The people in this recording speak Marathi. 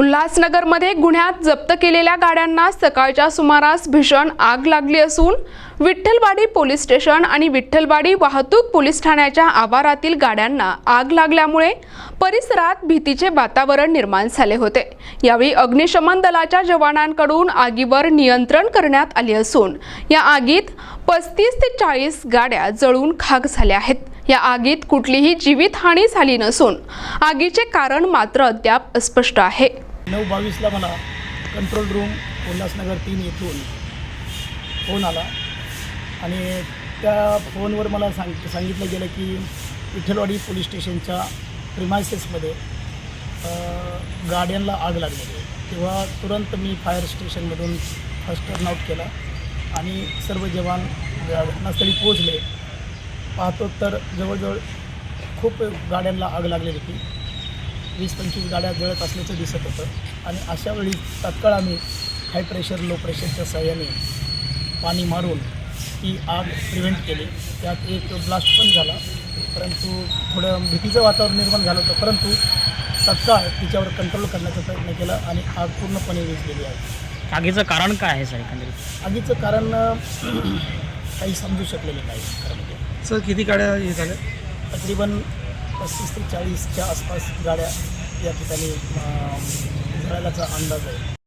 उल्हासनगरमध्ये गुन्ह्यात जप्त केलेल्या गाड्यांना सकाळच्या सुमारास भीषण आग लागली असून विठ्ठलवाडी पोलीस स्टेशन आणि विठ्ठलवाडी वाहतूक पोलीस ठाण्याच्या आवारातील गाड्यांना आग लागल्यामुळे परिसरात भीतीचे वातावरण निर्माण झाले होते. यावेळी अग्निशमन दलाच्या जवानांकडून आगीवर नियंत्रण करण्यात आले असून या आगीत पस्तीस ते चाळीस गाड्या जळून खाक झाल्या आहेत. या आगीत कुठलीही जीवितहानी झाली नसून आगीचे कारण मात्र अद्याप अस्पष्ट आहे. नऊ बावीसला मला कंट्रोल रूम उल्हासनगर तीन येथून फोन आला. आणि त्या फोनवर मला सांग सांगितलं गेलं की विठ्ठलवाडी पोलीस स्टेशनच्या प्रिमायसेसमध्ये गाड्यांना आग लागलेली आहे तेव्हा तुरंत मी फायर स्टेशनमधून फर्स्ट टर्न आऊट केला आणि सर्व जवान घटनास्थळी पोहोचले. पाहतो तर जवळजवळ खूप गाड्यांना आग लागलेली होती. वीस पंचवीस गाड्या जळत असल्याचं दिसत होतं. आणि अशा वेळी तात्काळ आम्ही हाय प्रेशर लो प्रेशरच्या सहाय्याने पाणी मारून ती आग प्रिव्हेंट केली. त्यात एक ब्लास्ट पण झाला. परंतु थोडं भीतीचं वातावरण निर्माण झालं होतं. परंतु तत्काळ तिच्यावर कंट्रोल करण्याचा प्रयत्न केला आणि आग पूर्णपणे विझलेली आहे. आगीचं कारण काय आहे सर एकंदरीत? आगीचं कारण काही समजू शकलेलं नाही म्हणजे. सर किती गाड्या हे झाल्या? तकरीबन पस्तीस ते चाळीसच्या आसपास गाड्या या ठिकाणी अं, जळाल्याचा अंदाज आहे.